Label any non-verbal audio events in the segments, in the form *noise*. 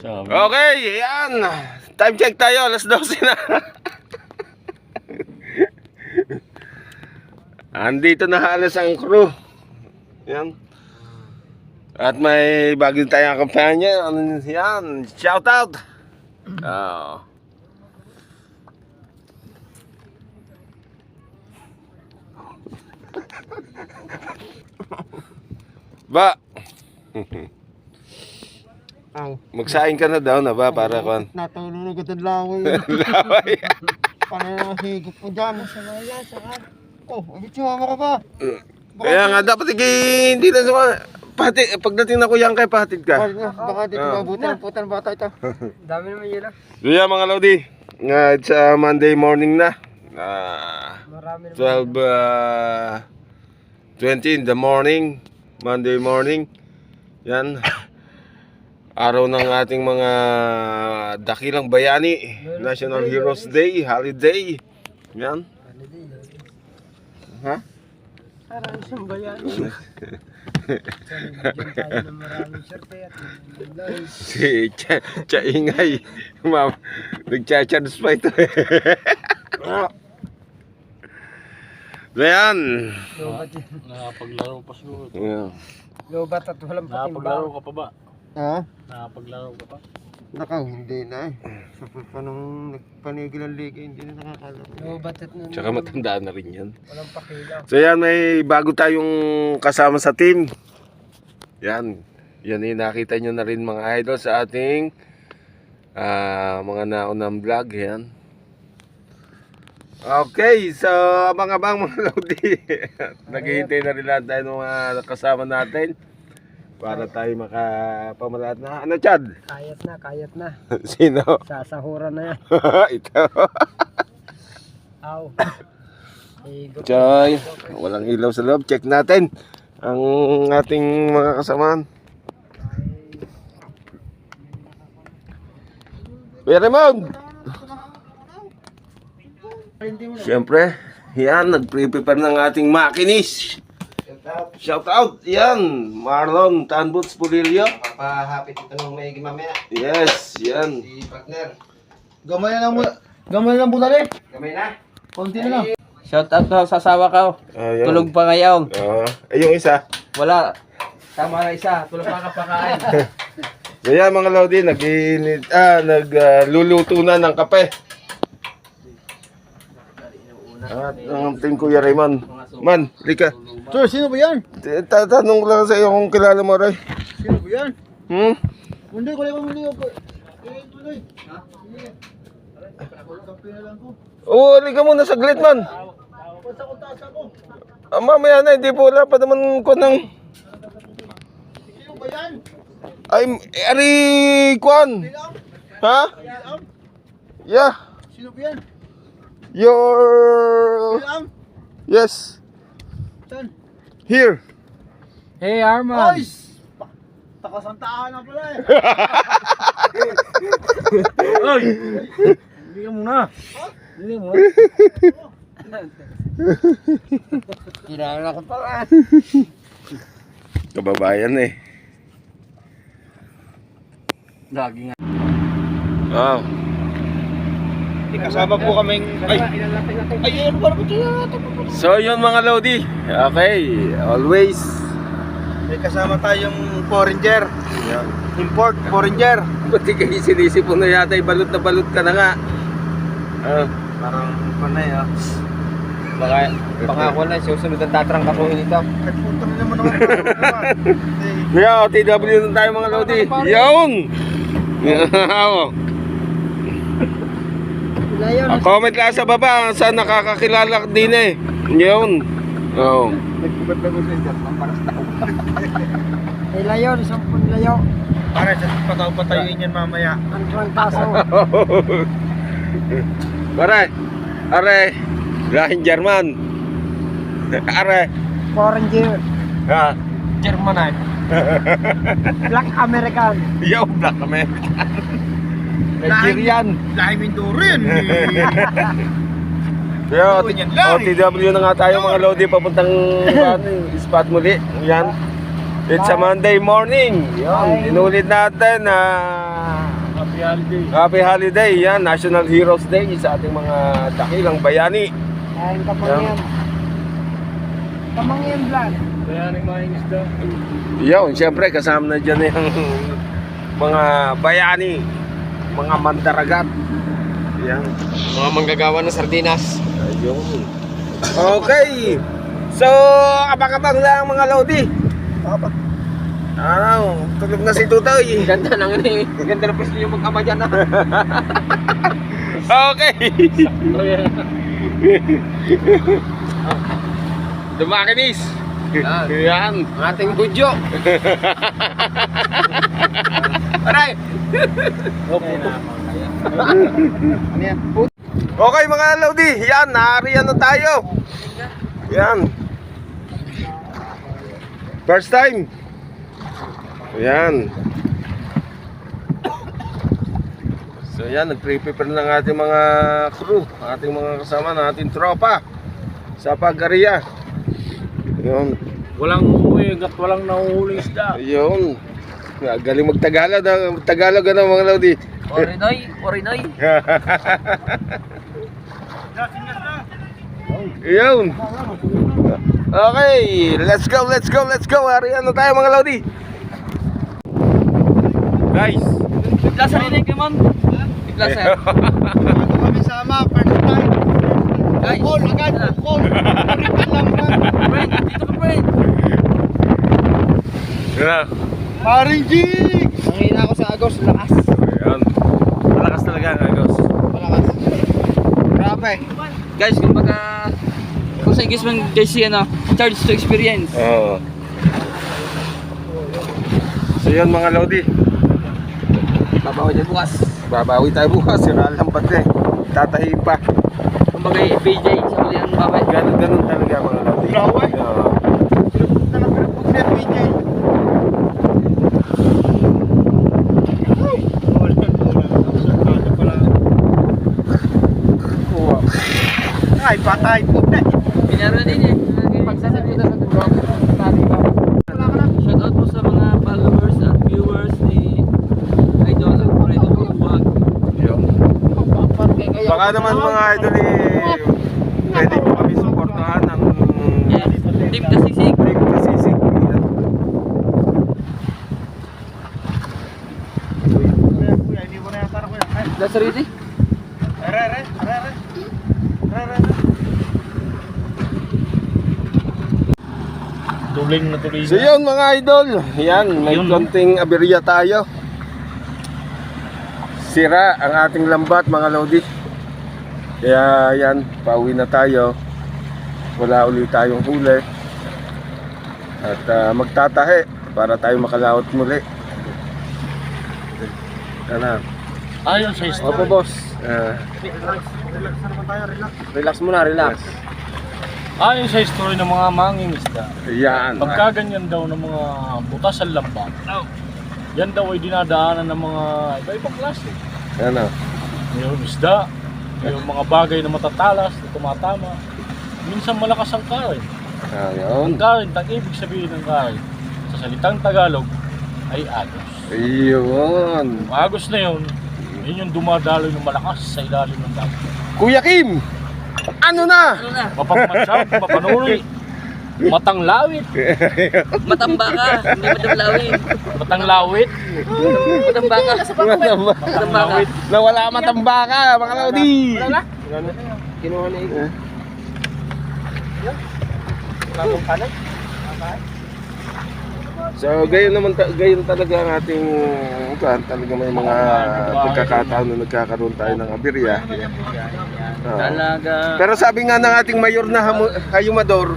Sabi. Okay, yan. Time check tayo, alas 12 na. *laughs* Andito na halos ang crew. Yan. At may bago tayong kampanya. Ano yan? Shout out. Oh. *laughs* ba, *laughs* magsaing ka na daw na ba para kan? natulog *laughs* *laughs* ko din lang ako yun. Laway. Paano yung higop ko dyan? Sa wala, sa Oh, abit sumama ka pa. Kaya nga dapatigi- hindi na sa pati pagdating na kuya kay patid ka. Baka, baka dito Ah. mabutan ang putan bata ito. *laughs* Dami naman yun ah. Kaya mga Lodi, nga it's uh, Monday morning na. Marami naman. 12 uh, 20 in the morning, Monday morning. Yan. Araw ng ating mga dakilang bayani, National Heroes Day, holiday. Yan. Ha? Parang isang bayan. So, nabigyan tayo ng maraming syerte at live. Si Cha, Cha Ingay. Ma'am, nagcha-charge pa ito. *laughs* Ayan. Nakapaglaro pa siguro. Yeah. Lobat at walang Nakapaglaro patimbang. ka pa ba? Ha? Nakapaglaro ka pa? Nakaw, hindi na eh. Sa pa nung nagpanigil ang liga, hindi na nakakalaro. Lobat at nun. Tsaka matanda na rin yan. Walang pakilaw. So yan, may bago tayong kasama sa team. Yan. Yan yung nakita nyo na rin mga idol sa ating ah, mga naunang vlog. Yan. Okay, so abang-abang mga *laughs* Lodi. Naghihintay na rin lahat tayo ng mga kasama natin para tayo makapamalat na. Ano, Chad? Kayat na, kayat na. *laughs* Sino? Sasahuran na yan. *laughs* Ito. Aw. Choy, walang ilaw sa loob. Check natin ang ating mga kasamaan. Kuya Raymond! Siyempre, yan, nag-prepare ng ating makinis. Shout out, yan, Marlon Tanbuts Pulilio. Papahapit ito nung may mamaya. Yes, yan. Si partner. Gamay na lang mo. Gamay na lang budali. Gamay na. Konti na lang. Shout out daw sa asawa ko. Ayan. Tulog pa ngayon. Ah, ay, yung isa. Wala. Tama na isa. Tulog pa kapakain. *laughs* Kaya mga Lodi, nag ah, nagluluto na ng kape. At ang ating Kuya Raymond. Man, lika. Sir, sino ba yan? T- Tatanong lang sa iyo kung kilala mo rin. Sino ba yan? Hmm? Hindi ko lang hindi ko. Eh, tuloy. Ha? Sige. Kape na lang ko. Oo, lika muna saglit man. Basta ko taas ako. Ah, mamaya na, hindi po wala pa naman ko ng... Sino ba yan? Ay, ari, kwan. Bilang? Ha? Bilang? Yeah. Sino ba yan? Your... Yes. Saan? Here. Hey Arman. Oy! Takasantaan na pala eh. *laughs* Hindi ka muna. Hindi mo. Kilala ko pala. Kababayan eh. Lagi nga. Wow. Kasama po kaming... Ay! Ay, ano ba naman So yun mga Lodi. Okay, always. May kasama tayong foreigner. Import, foreigner. Pati kayo sinisip mo na yata, eh, balot na balot ka na nga. Ah, Parang panay ah. Baka, baka ako na susunod ang tatrang kapuhin ito. At punta na naman *laughs* ako. Eh, kaya OTW na tayo mga Lodi. Yun! *laughs* Ah, comment lang sa baba sa nakakakilala din eh. Yun. Oh. Nagbubat na ko sa inyo. Pamparas na ako. *laughs* May layo, sampun layo. Para sa pataw-patayuin yan mamaya. Ang tuwang taso. *laughs* Pare, are, lahing Jerman. *laughs* Are, Foreign year. ha, German ay. Black American. yo, black American. Nigerian. Lahi Mindoro yan. *laughs* Kaya Oo, yan lang. OTW na nga tayo mga Lodi papuntang *laughs* spot muli. Yan. It's a Monday morning. Yan, inulit natin na Happy holiday. Happy holiday, yan, National Heroes Day sa ating mga dakilang bayani. Ka yan. Kamangyan vlog. Kaya rin mga isda. Yun, siyempre kasama na dyan yung *laughs* mga bayani, mga mandaragat. Yan. Mga manggagawa ng sardinas. Ayun. Okay. So, abang-abang lang mga Lodi. Ano, tulog na si Tutoy. Ganda ng ano eh. Ganda ng pwesto yung mag-ama dyan ah. *laughs* Okay. Dumakinis. Yan. Ating budyo. *laughs* Aray! Okay mga Lodi, yan, naariyan na tayo. Yan. First time. Yan. So yan, nag-prepare ng ating mga crew, ating mga kasama, ng ating tropa sa Pagariya. Yun. Walang at walang nahuhuling isda. Yun. Galing magtagalog, ah, Tagalog ano mga Lodi. Orinoy, Orinoy. *laughs* Yun. Okay, let's go, let's go, let's go. Ariyan na tayo mga Lodi. Guys, Lasa rin yung kaman. Lasa. Bago kami sama, first time. Guys. Call, agad, call. Ka. Friend, dito ka friend. na. Paring Jig! Nangina ako sa Agos, lakas. Ayan. Malakas talaga ang agos. Malakas. Grabe. Guys, kung baka kung sa English man guys si ano, charge to experience. Oo. So yun mga Lodi. Babawi din bukas. Babawi tayo bukas. Sira lang pati. Tatahiin pa. Kung bagay PJ sa uli ang babay. Ganun, ganun talaga mga Lodi. Grabe. Oo. Pinapot na niya, PJ. Wala, wala. Sarkado pala. Ay, patay po na. Pinaro din eh. Pagsasabi na sa vlog. Shout out po sa mga followers at viewers ni Idol Alfredo Buwag. Yun. Baka naman mga idol eh, pwede nyo kami supportahan ng Yes, Team Kasisig. Team Kasisig. That's ready? Are, are, are, are. Tuling na tuling. So yun mga idol, yan, may Yun. konting aberya tayo. Sira ang ating lambat mga lodi. Kaya yan, pauwi na tayo. Wala ulit tayong huli. At ah, magtatahe para tayo makalawat muli. Ano? Ayon sa isda. Opo boss. Ah, Relax muna, relax. Ayon sa history ng mga mangingisda. yan. Pagka ganyan daw ng mga butas sa lambat, yan daw ay dinadaanan ng mga iba-ibang klase. Ano? Yung isda, yung mga bagay na matatalas, na tumatama. Minsan malakas ang kain. Ah, yun. Ang kain, ang ibig sabihin ng kain, sa salitang Tagalog, ay agos. Yun. Ang agos na yun, yun yung dumadaloy ng malakas sa ilalim ng dagat. Kuya Kim! Ano na? Ano na? Mapagmansag, *laughs* mapanunoy, matang lawit, *laughs* Matamba ka, hindi madamlawin. matang lawit, Matamba ka. Matamba. Matamba ka. Nawala matamba ka, mga Lodi. Kinuha na ito. So, gayon naman ta- gayon talaga ang ating kan talaga may mga pagkakataon na nagkakaroon tayo ng aberya. Oo. Talaga. Pero sabi nga ng ating mayor na hamu- hayumador,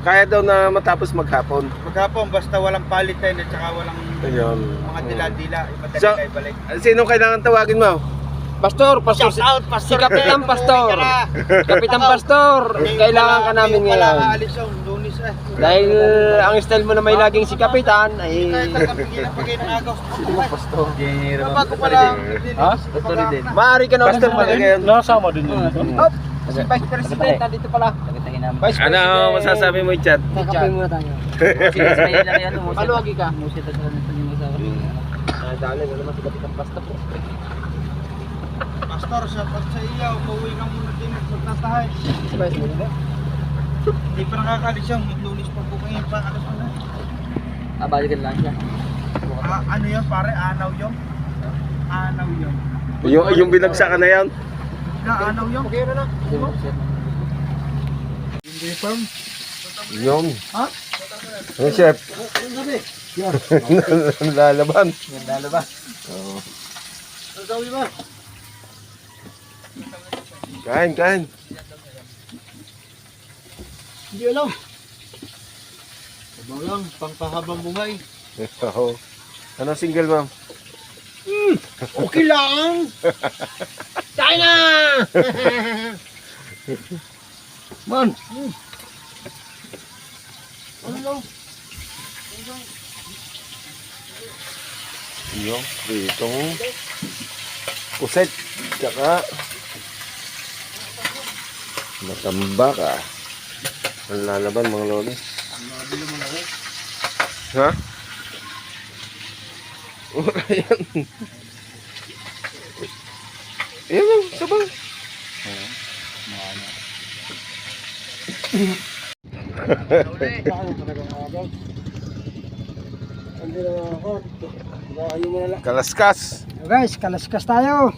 kaya daw na matapos maghapon. Maghapon, basta walang palitin at saka walang Ayun. mga dila-dila. Imadali So- ibalik. Sino kailangan tawagin mo? Pastor, pastor. Shout out, Pastor Si Kapitan Pastor. Kapitan Pastor, kailangan ka namin Ngayon. Dahil ang style mo na may laging si Kapitan ay Kahit nagkapigil ang pagay ng agaw. Pastor. Bago. Ha? maaari ka na ulit. Nasama din yun. Oh, si Vice President nandito pala. Vice Ano ang masasabi mo, Chad? Kape muna tayo. *laughs* Sige, smile lang yan. Paluwagi ka. Nadali na naman sa kapitang basta po. Pastor, sa pag sa iyo, pauwi ka muna din at magtatahay. Sa mga Hindi pa nakakalis yung lunis pa po kayo pa. Ano pa na? Ah, balikan lang siya. Ah, ano yun pare? Anaw yun? Anaw yun. Yung, yung binagsakan na yan. Na, anaw yun? Okay na na. Hindi firm. Yun. Ha? Yung chef. Anong sabi? *laughs* Lalaban. Nandalo ba? Ano sabi ba? Kain, kain. Hindi alam. Sabaw lang, pangpahabang buhay. *laughs* Oo. Ano single, ma'am? Okay lang! Tayo na! *laughs* Man! Ano lang? Yung pritong puset. Tsaka matamba ka. Ang lalaban mga loli. Ha? *laughs* Wala yan. Yan lang, sabang. Na lang. *laughs* Kalaskas. guys, kalaskas tayo.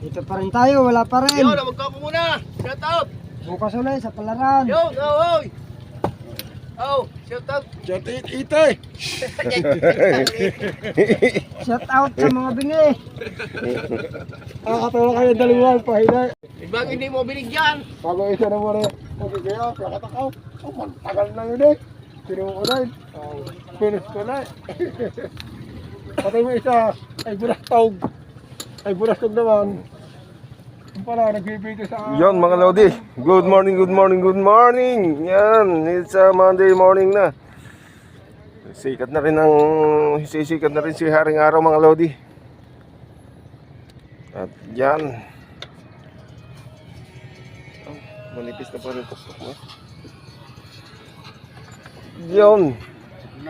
Dito pa rin tayo, wala pa rin. Yo, labag ka po muna! Shout out! Bukas ulit sa palaran. Yo, yo, oy! Oh, shout out! Chat it, ite. *laughs* Shout out sa mga bingi. Nakakatawa kayo dalawa, pahila. Ibang hindi mo binigyan. Bago isa na mo rin. Okay, kaya, kakatakaw. Oh, mantagal na yun eh. Sino ko na yun? Finish ko na eh. *laughs* Patay mo isa. Ay, bulastog. Ay, bulastog naman. Pala, nagbibigay sa... Yon mga Lodi. Good morning, good morning, good morning. Yan, it's a Monday morning na. Sikat na rin ang... Sisikat na rin si Haring Araw mga Lodi. At yan. Oh, manipis na pa rin mo. Yun.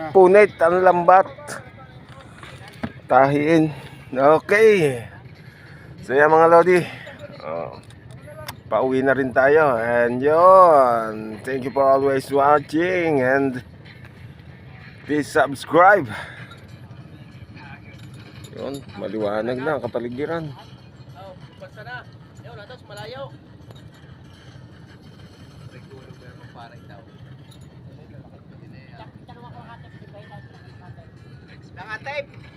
Punit ang lambat. Tahiin. Okay. So yan mga Lodi. Oh, pauwi na rin tayo. And yun. Thank you for always watching. And please subscribe. Yun. Maliwanag na ang kapaligiran. Basta na. Yo, natas malayo. Nakatape.